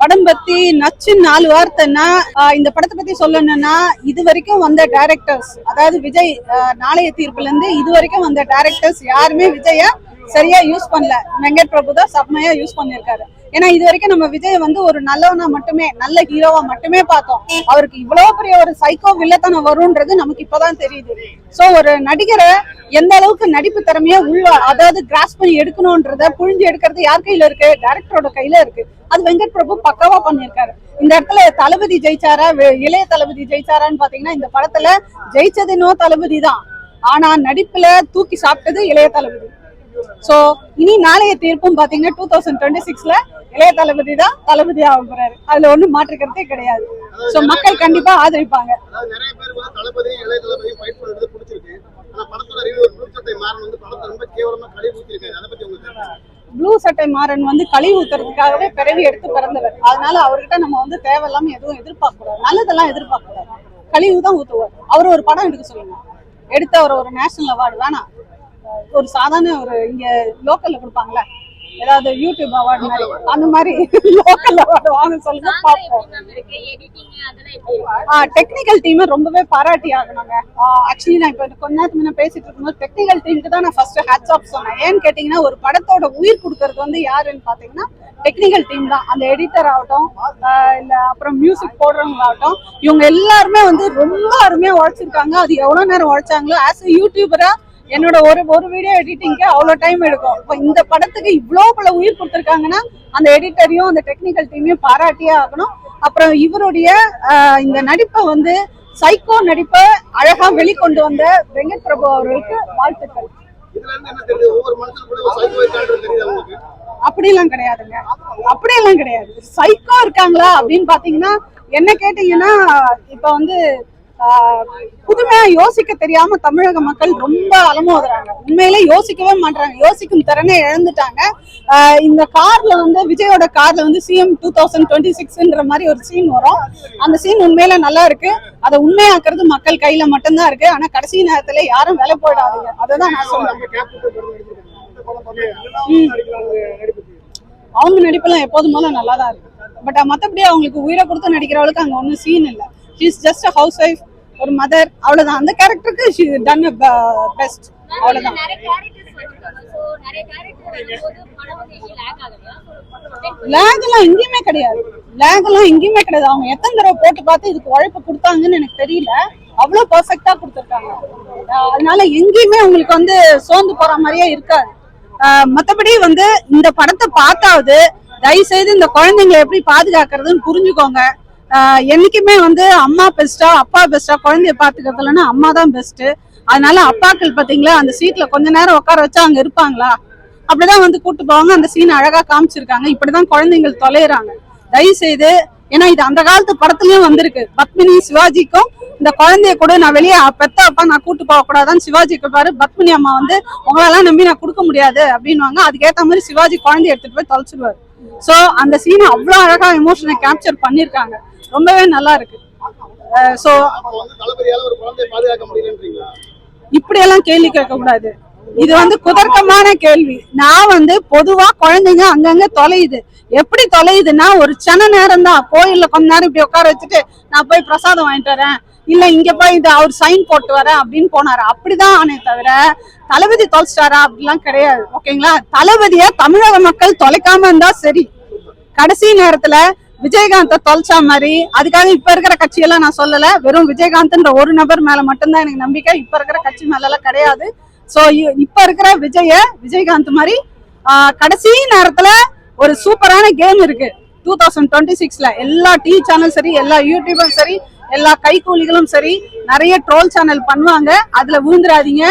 படம் பத்தி நச்சு நாலு வார்த்தைன்னா ஆஹ் இந்த படத்தை பத்தி சொல்லணும்னா இது வரைக்கும் வந்த டைரக்டர்ஸ் அதாவது விஜய் நாளைய தீர்ப்புல இருந்து இது வரைக்கும் வந்த டைரக்டர்ஸ் யாருமே விஜய சரியா யூஸ் பண்ணல. வெங்கட் பிரபு தான் செம்மையா யூஸ் பண்ணிருக்காரு ஏன்னா இது வரைக்கும் நம்ம விஜய் வந்து ஒரு நல்லவனா மட்டுமே நல்ல ஹீரோவா மட்டுமே பார்த்தோம். அவருக்கு இவ்வளவு பெரிய ஒரு சைக்கோ வில்லத்தனம் வரும்ன்றது நமக்கு இப்பதான் தெரியுது. சோ ஒரு நடிகரை எந்த அளவுக்கு நடிப்பு திறமையா உள்ள அதாவது கிராஸ் பண்ணி எடுக்கணும்ன்றத புழிஞ்சு எடுக்கிறது யார் கையில இருக்கு? டைரக்டரோட கையில இருக்கு. அது வெங்கட் பிரபு பக்காவா பண்ணிருக்காரு இந்த இடத்துல தளபதி ஜெயிச்சாரா? இளைய தளபதி ஜெயிச்சாரான்னு பாத்தீங்கன்னா இந்த படத்துல ஜெயிச்சதுன்னோ தளபதி தான். ஆனா நடிப்புல தூக்கி சாப்பிட்டது இளைய தளபதி. சோ இனி நாளைய தீர்ப்பும் பாத்தீங்கன்னா டூ தௌசண்ட் டுவெண்ட்டி சிக்ஸ்ல இளைய தளபதி தான் தளபதி ஆக போறாரு. அதுல ஒண்ணும் மாற்றுக்கிறதே கிடையாது. சோ மக்கள் கண்டிப்பா ஆதரிப்பாங்க. ப்ளூ சட்டை மாறன் வந்து கழிவு ஊத்துறதுக்காகவே பிறவி எடுத்து பிறந்தவர். அதனால அவர்கிட்ட நம்ம வந்து தேவையில்லாம எதுவும் எதிர்பார்க்க கூடாது நல்லதெல்லாம் எதிர்பார்க்க கூடாது கழிவு தான் ஊத்துவார். அவர் ஒரு படம் எடுக்க சொல்லுங்க. எடுத்து அவர் ஒரு நேஷனல் அவார்டு வேணாம். ஒரு சாதாரண ஒரு இங்க லோக்கல்ல கொடுப்பாங்களே ஏதாவது யூடியூப் அவார்டு மாதிரி அந்த மாதிரி லோக்கல் அவார்டு வாங்க சொல்லுங்க பார்ப்போம். டெக்னிக்கல் டீமை ரொம்பவே பாராட்டி ஆகணுங்க. ஆக்சுவலி நான் இப்போ கொஞ்ச நேரத்துக்கு முன்ன பேசிட்டு இருக்கும்போது டெக்னிக்கல் டீமுக்கு தான் நான் ஃபர்ஸ்ட் ஹேட்ஸ் ஆஃப் சொன்னேன். ஏன்னு கேட்டிங்கன்னா ஒரு படத்தோட உயிர் கொடுக்கறது வந்து யாருன்னு பார்த்தீங்கன்னா டெக்னிக்கல் டீம் தான். அந்த எடிட்டர் ஆகட்டும் இல்ல அப்புறம் மியூசிக் போடுறவங்க ஆகட்டும் இவங்க எல்லாருமே வந்து ரொம்ப அருமையா உழைச்சிருக்காங்க. அது எவ்வளவு நேரம் உழைச்சாங்களோ ஆஸ் அ யூடியூபரா என்னோட ஒரு ஒரு வீடியோ எடிட்டிங்க்கு அவ்வளோ டைம் எடுக்கும். இப்போ இந்த படத்துக்கு இவ்வளோ பல உயிர் கொடுத்துருக்காங்கன்னா அந்த எடிட்டரையும் அந்த டெக்னிக்கல் டீமையும் பாராட்டியே ஆகணும். அப்புறம் இவருடைய இந்த நடிப்பை வந்து சைக்கோ நடிப்பை அழகா வெளிக்கொண்டு வந்த வெங்கட் பிரபு அவர்களுக்கு வாழ்த்துக்கள். அப்படிலாம் அப்படியெல்லாம் கிடையாதுங்க. அப்படியெல்லாம் கிடையாது. சைக்கோ இருக்காங்களா அப்படின்னு பாத்தீங்கன்னா என்ன கேட்டீங்கன்னா இப்ப வந்து புதுமையா யோசிக்க தெரியாம தமிழக மக்கள் ரொம்ப அலமோதுறாங்க. உண்மையிலே யோசிக்கவே மாட்டாங்க யோசிக்கும் திறனை இழந்துட்டாங்க. இந்த கார்ல வந்து விஜயோட கார்ல வந்து சிஎம் டூ தௌசண்ட் டுவெண்ட்டி சிக்ஸ்ன்ற மாதிரி ஒரு சீன் வரும். அந்த சீன் உண்மையில நல்லா இருக்கு. அதை உண்மையாக்குறது மக்கள் கையில மட்டும்தான் இருக்கு. ஆனா கடைசி நேரத்துல யாரும் வேலை போயிடாதீங்க. அததான் நான் சொல்றேன். அவங்க நடிப்பெல்லாம் எப்போதும் போல நல்லா தான் இருக்கு. பட் மத்தபடி அவங்களுக்கு உயிரை கொடுத்து நடிக்கிற அளவுக்கு அங்க ஒன்றும் சீன் இல்லை. ஷீஸ் ஜஸ்ட் ஹவுஸ் ஒய்ஃப் ஒரு மதர் அவ்வளவுதான். அந்த கேரக்டருக்கு ஷீ டன் பெஸ்ட் அவ்வளவுதான். வந்து எங்கேயும் கிடையாது. லேக் எல்லாம் எங்கேயுமே கிடையாது. அவங்க எத்தனை தடவை போட்டு பார்த்து இதுக்கு உழைப்பு கொடுத்தாங்கன்னு எனக்கு தெரியல. அவ்வளவு பெர்ஃபெக்ட்டா கொடுத்துருக்காங்க. அதனால எங்கேயுமே உங்களுக்கு வந்து சோர்ந்து போற மாதிரியே இருக்காது. மத்தபடி வந்து இந்த படத்தை பார்த்தாவது தயவு செய்து இந்த குழந்தைங்களை எப்படி பாதுகாக்கிறதுன்னு புரிஞ்சுக்கோங்க. என்னைக்குமே வந்து அம்மா பெஸ்டா அப்பா பெஸ்டா குழந்தைய பாத்துக்கிறதுலன்னா அம்மா தான் பெஸ்ட் அதனால அப்பாக்கள் பாத்தீங்களா அந்த சீட்ல கொஞ்ச நேரம் உட்கார வச்சா அங்க இருப்பாங்களா? அப்படிதான் வந்து கூட்டு போவாங்க. அந்த சீன் அழகா காமிச்சிருக்காங்க. இப்படிதான் குழந்தைங்கள் தொலைறாங்க. தயவு செய்து ஏன்னா இது அந்த காலத்து படத்துலயும் வந்திருக்கு. பத்மினி சிவாஜிக்கும் இந்த குழந்தைய கூட நான் வெளியே பெத்த அப்பா நான் கூட்டு போக கூடாதான்னு சிவாஜிக்கு பாரு பத்மினி அம்மா வந்து உங்களெல்லாம் நம்பி நான் கொடுக்க முடியாது அப்படின்னுவாங்க. அதுக்கேத்த மாதிரி சிவாஜி குழந்தைய எடுத்துட்டு போய் தொலைச்சிருவாரு. சோ அந்த சீனை அவ்வளவு அழகா எமோஷனை கேப்சர் பண்ணிருக்காங்க ரொம்பவே நல்லா இருக்கு. ஸோ இப்படியெல்லாம் கேள்வி கேட்கக்கூடாது. இது வந்து குதர்க்கமான கேள்வி. நான் வந்து பொதுவா குழந்தைங்க அங்கங்க தொலையுது. எப்படி தொலையுதுன்னா ஒரு சன நேரம் தான் கோயில்ல கொஞ்ச நேரம் இப்படி உட்கார வச்சுட்டு நான் போய் பிரசாதம் வாங்கிட்டு வரேன். இல்ல இங்க போய் இது அவர் சைன் போட்டு வரேன் அப்படின்னு போனாரு? அப்படிதான் ஆனே தவிர தளபதி தொலைச்சிட்டாரா? அப்படிலாம் கிடையாது. ஓகேங்களா? தளபதிய தமிழக மக்கள் தொலைக்காம இருந்தா சரி. கடைசி நேரத்துல விஜயகாந்த தொலைச்சா மாதிரி அதுக்காக இப்ப இருக்கிற கட்சியெல்லாம் நான் சொல்லல. வெறும் விஜயகாந்த்ன்ற ஒரு நபர் மேல மட்டும்தான் எனக்கு நம்பிக்கை. இப்ப இருக்கிற கட்சி மேல எல்லாம் கிடையாது சோ இப்ப இருக்கிற விஜய விஜயகாந்த் மாதிரி கடைசி நேரத்துல ஒரு சூப்பரான கேம் இருக்கு. டூ தௌசண்ட் டுவெண்ட்டி சிக்ஸ்ல எல்லா டிவி சேனல் சரி எல்லா யூடியூபும் சரி எல்லா கைகூலிகளும் சரி நிறைய ட்ரோல் சேனல் பண்ணுவாங்க. அதுல விழுந்துடாதீங்க.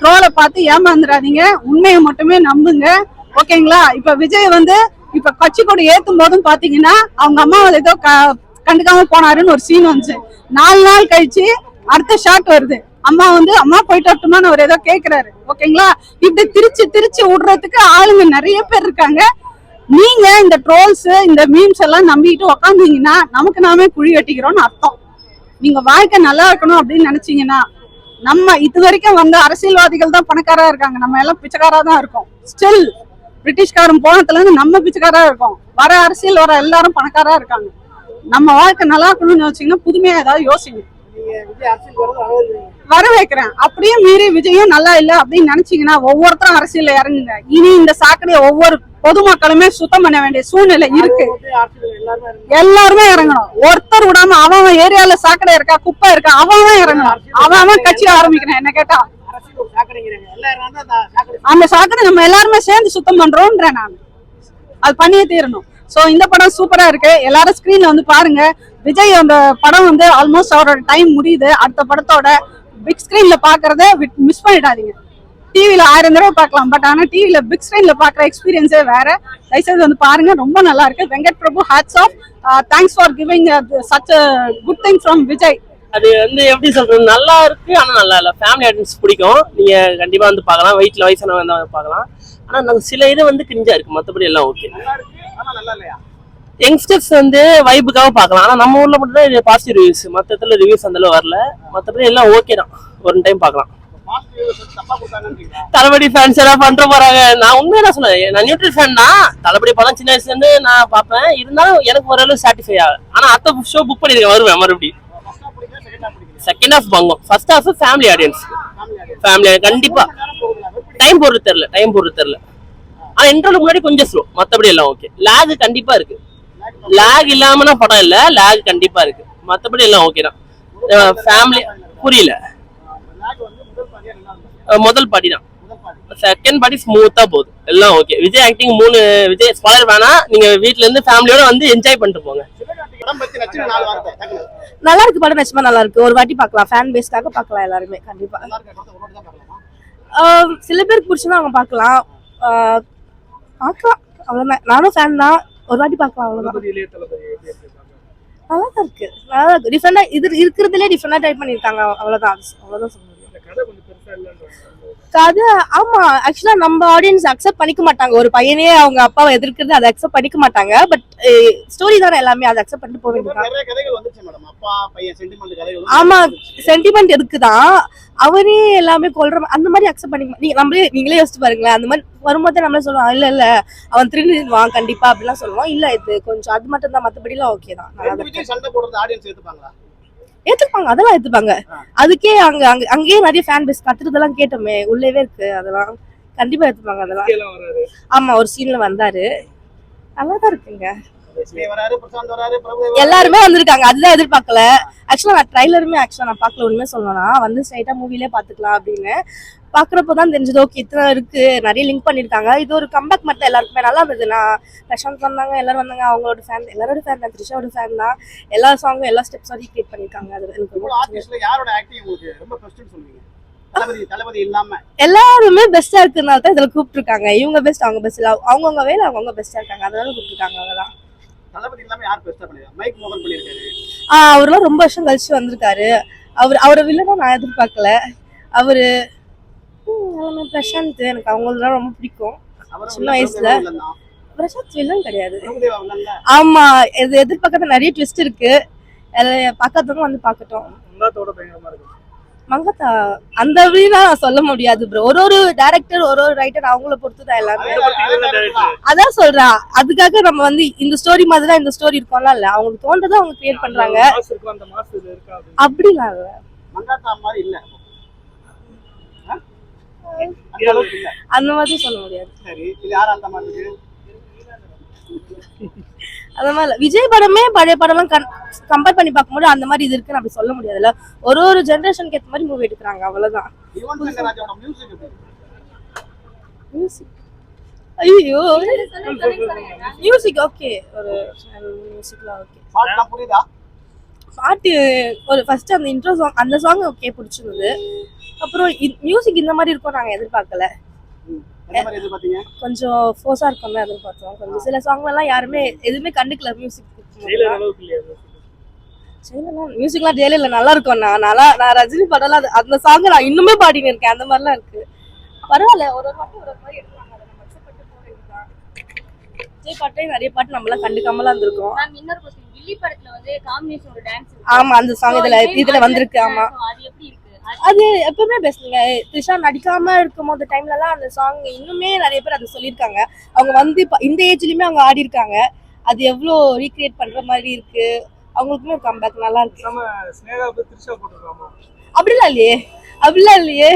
ட்ரோலை பார்த்து ஏமாந்துடாதீங்க. உண்மையை மட்டுமே நம்புங்க. ஓகேங்களா இப்ப விஜய் வந்து இப்ப கட்சி கொடி ஏத்தும் போதும் பாத்தீங்கன்னா அவங்க அம்மா வந்து ஏதோ க- கண்டுக்காம போனாருன்னு ஒரு சீன் வந்துச்சு. நாலு நாள் கழிச்சு அடுத்த ஷாட் வருது. அம்மா வந்து அம்மா போயிட்டு வரட்டுமான்னு அவர் ஏதோ கேக்குறாரு. ஓகேங்களா? இப்படி திருச்சி திருச்சி விடுறதுக்கு ஆளுங்க நிறைய பேர் இருக்காங்க. நீங்க இந்த ட்ரோல்ஸ் இந்த மீம்ஸ் எல்லாம் நம்பிட்டு உக்காந்தீங்கன்னா நமக்கு நாமே குழி வெட்டிக்கிறோம்னு அர்த்தம். நீங்க வாழ்க்கை நல்லா இருக்கணும் அப்படின்னு நினைச்சீங்கன்னா நம்ம இது வரைக்கும் வந்த அரசியல்வாதிகள் தான் பணக்காரா இருக்காங்க. நம்ம எல்லாம் பிச்சைக்காரா தான் இருக்கோம். ஸ்டில் பிரிட்டிஷ்காரன் போனதுல இருந்து நம்ம பிச்சைக்காரா இருக்கோம். வர அரசியல் வர எல்லாரும் பணக்காரா இருக்காங்க. நம்ம வாழ்க்கை நல்லா இருக்கணும்னு வச்சீங்கன்னா புதுமையா ஏதாவது யோசிங்க. வர வைக்கிறேன். அப்படியே மீறி விஜயும் நல்லா இல்ல அப்படின்னு நினைச்சீங்கன்னா ஒவ்வொருத்தரும் அரசியல்ல இறங்குங்க. இனி இந்த சாக்கடையை ஒவ்வொரு பொதுமக்களுமே சுத்தம் பண்ண வேண்டிய சூழ்நிலை இருக்கு. எல்லாருமே இறங்கணும். ஒருத்தர் விடாம அவன் ஏரியால சாக்கடை இருக்கா குப்பை இருக்கா அவன் இறங்கணும். அவன் அவன் கட்சி ஆரம்பிக்கணும். என்ன கேட்டா அந்த சாக்கடை நம்ம எல்லாருமே சேர்ந்து சுத்தம் பண்றோம்ன்ற நான். அது பண்ணியே தீரணும். சோ இந்த படம் சூப்பரா இருக்கு. எல்லாரும் ஸ்க்ரீன்ல வந்து பாருங்க. விஜய் அந்த படம் வந்து ஆல்மோஸ்ட் அவரோட டைம் முடியுது. அடுத்த படத்தோட பிக் ஸ்கிரீன்ல பாக்குறத மிஸ் பண்ணிடாதீங்க. டிவியில ஆயிரம் தடவை பார்க்கலாம். பட் ஆனா டிவியில பிக் ஸ்க்ரீன்ல பாக்குற எக்ஸ்பீரியன்ஸே வேற. தயவுசெய்து வந்து பாருங்க. ரொம்ப நல்லா இருக்கு. Venkat Prabhu hats off thanks for giving such good thing from Vijay. அது வந்து எப்படி சொல்றது நல்லா இருக்கு ஆனா நல்லா இல்ல. ஃபேமிலி ஆடியன்ஸ் பிடிக்கும். நீங்க கண்டிப்பா வந்து பார்க்கலாம். வீட்டுல வயசானவங்க வந்து பார்க்கலாம். ஆனா நாங்க சில இது வந்து கிரிஞ்சா இருக்கு. மத்தபடி எல்லாம் ஓகே யங்ஸ்டர்ஸ் வந்து வைப்புக்காக பார்க்கலாம். ஆனா நம்ம ஊர்ல மட்டும் தான் இது பாசிட்டிவ் ரிவ்யூஸ் மத்தத்துல ரிவ்யூஸ் அந்த வரல. மத்தபடி எல்லாம் ஓகே தான். ஒரு டைம் பார்க்கலாம். தளபதி ஃபேன்ஸ் எல்லாம் பண்ற போறாங்க? நான் உண்மையா சொல்லுவேன் நான் நியூட்ரல் ஃபேன் தான். தளபதி படம் சின்ன வயசுல இருந்து நான் பார்ப்பேன். இருந்தாலும் எனக்கு ஓரளவு சாட்டிஸ்ஃபை ஆகும் ஆனா அத்த ஷோ புக் பண்ணிருக்கேன். வருவேன் மறுபடியும். செகண்ட் ஹாஃப் பங்கம் first half family audience family audience கண்டிப்பா. டைம் போடுறது தெரியல. டைம் போடுறது தெரியல. ஆனா இன்டர்வல் முன்னாடி கொஞ்சம் ஸ்லோ மத்தபடி எல்லாம் ஓகே லேக் கண்டிப்பா இருக்கு. லேக் இல்லாமனா படம் இல்ல. லேக் கண்டிப்பா இருக்கு. மத்தபடி எல்லாம் ஓகே தான். ஃபேமிலி புரியல. முதல் பாதியா பாடி தான். செகண்ட் பாடி ஸ்மூத்தா போகுது. எல்லாம் ஓகே விஜய் ஆக்டிங் மூணு விஜய் ஸ்பாலர் வேணாம். நீங்க வீட்ல இருந்து ஃபேமிலியோட வந்து என்ஜாய் பண்ணிட்டு போங்க. நல்லா இருக்கு படம் நிச்சயமா நல்லா இருக்கு. ஒரு வாட்டி பார்க்கலாம். ஃபேன் பேஸ்க்காக பார்க்கலாம் எல்லாருமே கண்டிப்பா. சில பேருக்கு பிடிச்சுன்னா அவங்க பார்க்கலாம். பார்க்கலாம். அவ்வளவுதான். நானும் ஃபேன் தான். ஒரு வாட்டி பார்க்கலாம் அவ்வளவுதான். நல்லா தான் இருக்கு. நல்லா இருக்கு. டிஃப்ரெண்டா இது இருக்கிறதுலே டிஃப்ரெண்டா டைப் பண்ணிருக்காங்க அவ்வளவுதான். அது- அவ்வளவுதான் சொல்ல முடியும். கதை ஆமா ஆக்சுவலா நம்ம ஆடியன்ஸ் அக்செப்ட் பண்ணிக்க மாட்டாங்க. ஒரு பையனே அவங்க அப்பாவை எதிர்க்கிறது அதை அக்செப்ட் பண்ணிக்க மாட்டாங்க. பட் ஸ்டோரி தானே எல்லாமே அதை அக்செப்ட் பண்ணிட்டு போக கதைகள் ஆமா. சென்டிமெண்ட் இருக்குதான். அவரே எல்லாமே கொல்ற மா- அந்த மாதிரி அக்செப்ட் பண்ணிக்க நீங்க நம்மளே நீங்களே யோசிச்சு பாருங்களேன். அந்த மாதிரி வரும்போதே நம்மளே சொல்லுவோம் இல்ல இல்ல அவன் திருடிடுவான் கண்டிப்பா அப்படிலாம் சொல்லுவோம் இல்ல இது கொஞ்சம் அது மட்டும் தான். மத்தபடி எல்லாம் ஓகே தான் ஏத்துப்பாங்க அதெல்லாம் ஏத்துப்பாங்க. அதுக்கே அங்க அங்க அங்கேயே நிறைய ஃபேன் பேஸ் கத்துறதெல்லாம் கேட்டோமே உள்ளேவே இருக்கு அதெல்லாம். கண்டிப்பா ஏத்துப்பாங்க அதெல்லாம். ஆமா ஒரு சீன்ல வந்தாரு. நல்லா தான் இருக்குங்க. எல்லாருமே வந்திருக்காங்க. அதுதான் எதிர்பார்க்கல. ஆக்சுவலா நான் ட்ரைலருமே ஆக்சுவலா நான் பார்க்கல உண்மையை சொல்லணும்னா வந்து ஸ்ட்ரைட்டா மூவிலே பாத்துக்கலாம் அப்படின்னு. பாக்குறப்போ தான் தெரிஞ்சது ஓகே இத்தனை இருக்கு. நிறைய லிங்க் பண்ணிருக்காங்க. இது ஒரு கம்பேக் மட்டும் எல்லாருக்குமே. நல்லா இருந்தது. நான் பிரசாந்த் வந்தாங்க எல்லாரும் வந்தாங்க. அவங்களோட ஃபேன் எல்லாரோட ஃபேன் தான். த்ரிஷாவோட ஃபேன் தான். எல்லா சாங்கும் எல்லா ஸ்டெப்ஸும் ரீக்ரியேட் பண்ணிருக்காங்க. அது எனக்கு யாரோட ஆக்டிங் உங்களுக்கு ரொம்ப பெஸ்ட்னு சொல்லுவீங்க? எல்லாருமே பெஸ்டா இருக்குனால தான் இதுல கூப்பிட்டுருக்காங்க. இவங்க பெஸ்ட் அவங்க பெஸ்ட் அவங்கவுங்க வேலை அவங்கவுங்க பெஸ்டா இருக்காங்க. அதனால கூப்பிட்டுருக்காங்க அவ்வளவுதான். தளபதி இல்லாம யார் பெஸ்டா பண்ணிருக்காங்க மைக் மோகன் பண்ணிருக்காரு. ஆஹ் அவர்லாம் ரொம்ப வருஷம் கழிச்சு வந்திருக்காரு. அவர் அவரை வில்லனா நான் எதிர்பார்க்கல. அவரு பிரசாந்த் எனக்கு அவங்களெல்லாம் ரொம்ப பிடிக்கும். சின்ன வயசுல. பிரசாந்த் வில்லன் கிடையாது. ஆமா இது எதிர்பார்க்காத நிறைய ட்விஸ்ட் இருக்கு. பார்க்காதவங்க வந்து பார்க்கட்டும். மங்கத்தா அந்த அப்படின்னா நான் சொல்ல முடியாது ப்ரோ ஒரு ஒரு டேரக்டர் ஒரு ஒரு ரைட்டர் அவங்கள பொறுத்து தான் எல்லாமே அதான் சொல்றா. அதுக்காக நம்ம வந்து இந்த ஸ்டோரி மாதிரி தான் இந்த ஸ்டோரி இருக்கும்லாம் இல்ல? அவங்களுக்கு தோன்றதை அவங்க கிரியேட் பண்றாங்க. அப்படிலாம் இல்ல. மங்காத்தா மாதிரி இல்ல. ஆ? அந்த மாதிரி சொல்ல முடியாது. அந்த மாதிரி. விஜய் படமே பழைய படம்லாம் கம்பேர் பண்ணி பார்க்கும்போது அந்த மாதிரி இது இருக்குன்னு அப்படி சொல்ல முடியாதுல்ல. ஒரு ஒரு ஜென்ரேஷனுக்கு ஏற்ற மாதிரி மூவி எடுக்கிறாங்க? மியூசிக் ஐயோ. மியூசிக் ஓகே ஒரு மியூசிக்லாம் ஓகே புரியுதா? பாட்டு ஒரு ஃபர்ஸ்ட் அந்த இன்ட்ரோ சாங் அந்த சாங் ஓகே பிடிச்சிருந்தது. அப்புறம் மியூசிக் இந்த மாதிரி இருக்கும் நாங்க எதிர்பார்க்கல. கொஞ்சம் ஃபோர்ஸா இருக்கும் தான் எதிர்பார்த்தோம் கொஞ்சம் சில சாங் எல்லாம் யாருமே எதுவுமே கண்டுக்கல மியூசிக் மியூசிக்லாம் ஜெயில நல்லா இருக்கும். நான் நல்லா நான் ரஜினி படம்லாம் அது- அந்த சாங் நான் இன்னுமே பாடின்னு இருக்கேன். அந்த மாதிரிலாம் இருக்கு. பரவாயில்ல ஒரு ஒரு பாட்டு ஒரு மாதிரி எடுப்பாங்க. அதை நம்ம accept பண்ணிட்டு போக வேண்டியதுதான். விஜய் பாட்டே நிறைய பாட்டு நம்மளாம் கண்டுக்காமலாம் இருந்திருக்கோம். மேம் இன்னொரு கொஸ்டின் கில்லி படத்துல வந்து காம்பினேஷன் ஒரு டான்ஸ் ஆமா அந்த சாங் இதுல இதுல வந்திருக்கு. ஆமா. அது எப்படி அது எப்பவுமே பெஸ்ட்டுங்க த்ரிஷா நடிக்காம இருக்கும் போது டைம்ல எல்லாம் அந்த சாங் இன்னுமே நிறைய பேர் அதை சொல்லியிருக்காங்க. அவங்க வந்து இப்ப இந்த ஏஜ்லயுமே அவங்க ஆடி இருக்காங்க. அது எவ்வளோ ரீக்ரியேட் பண்ற மாதிரி இருக்கு. அவங்களுக்குமே கம்பேக் நல்லா இருக்கு. நம்ம அப்படிலாம் இல்லையே. அப்படிலாம் இல்லையே.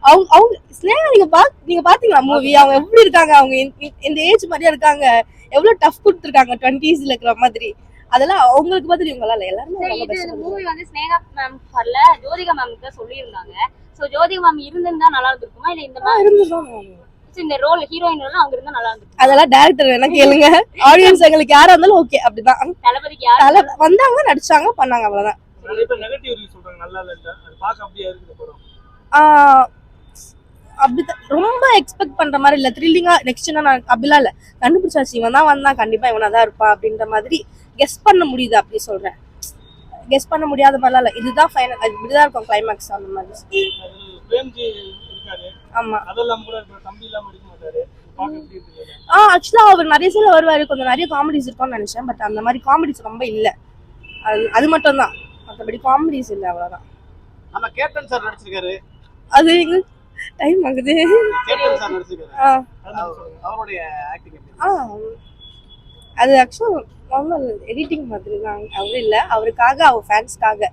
அவங்க அவங்க ஸ்னேகா நீங்க பா நீங்க பாத்தீங்களா மூவி அவங்க எப்படி இருக்காங்க? அவங்க இந்த ஏஜ் மாதிரியா இருக்காங்க. எவ்வளவு டஃப் கொடுத்துருக்காங்க டுவெண்ட்டீஸ்ல இருக்கிற மாதிரி. அதெல்லாம் அவங்களுக்கு பதில் இவங்க எல்லாம் இல்ல எல்லாருமே. மூவி வந்து ஸ்னேகா மேம் வரல. ஜோதிகா மேம் தான் சொல்லியிருந்தாங்க. சோ ஜோதிகா மேம் இருந்திருந்தா நல்லா இருந்திருக்குமா? இல்ல இந்த மாதிரி ஆகணும். இந்த ரோல் ஹீரோயின் ரோல் அவங்க இருந்தா நல்லா இருந்திருக்கும்? அதெல்லாம் டேரக்டர் வேணா கேளுங்க. ஆடியன்ஸ் எங்களுக்கு யாரா இருந்தாலும் ஓகே அப்படிதான். தளபதிக்கு யார் தலை வந்தாங்க நடிச்சாங்க பண்ணாங்க அவ்வளவுதான். நிறைய பேர் நெகட்டிவ் ரிவ்யூ சொல்றாங்க. நல்லா இல்ல அது பார்க்க அப்படியே இருக்குது படம். ஆஹ் அப்படிதான் ரொம்ப எக்ஸ்பெக்ட் பண்ற மாதிரி இல்ல. த்ரில்லிங்கா நெக்ஸ்ட் நான் அப்படிலாம் இல்ல. கண்டுபிடிச்சாச்சு. இவன் தான் வந்தா கண்டிப்பா இவனா தான் இருப்பா அப்படின்ற மாதிரி கெஸ் பண்ண முடியுது அப்படி சொல்றேன். கெஸ் பண்ண முடியாத மாதிரிலாம் இல்ல. இதுதான் ஃபைனல் அது இப்படிதான் இருக்கும் கிளைமேக்ஸ் அந்த மாதிரி. ஆமா. ஆ ஆக்சுவலா அவர் நிறைய சீல வருவாரு. கொஞ்சம் நிறைய காமெடிஸ் இருக்கும்னு நினைச்சேன். பட் அந்த மாதிரி காமெடிஸ் ரொம்ப இல்ல. அது அது மட்டும் தான் மற்றபடி காமெடிஸ் இல்ல அவ்வளவுதான். நம்ம கேப்டன் சார் நடிச்சிருக்காரு. அது எங்க? டைம் ஆகுது. கேப்டன் சார் நடிச்சிருக்காரு. ஆ. அவர்- அவருடைய ஆக்டிங் ஆ அது ஆக்சுவலாக நார்மல் எடிட்டிங் மாதிரி தான் அவரு இல்லை அவருக்காக அவர் ஃபேன்ஸ்க்காக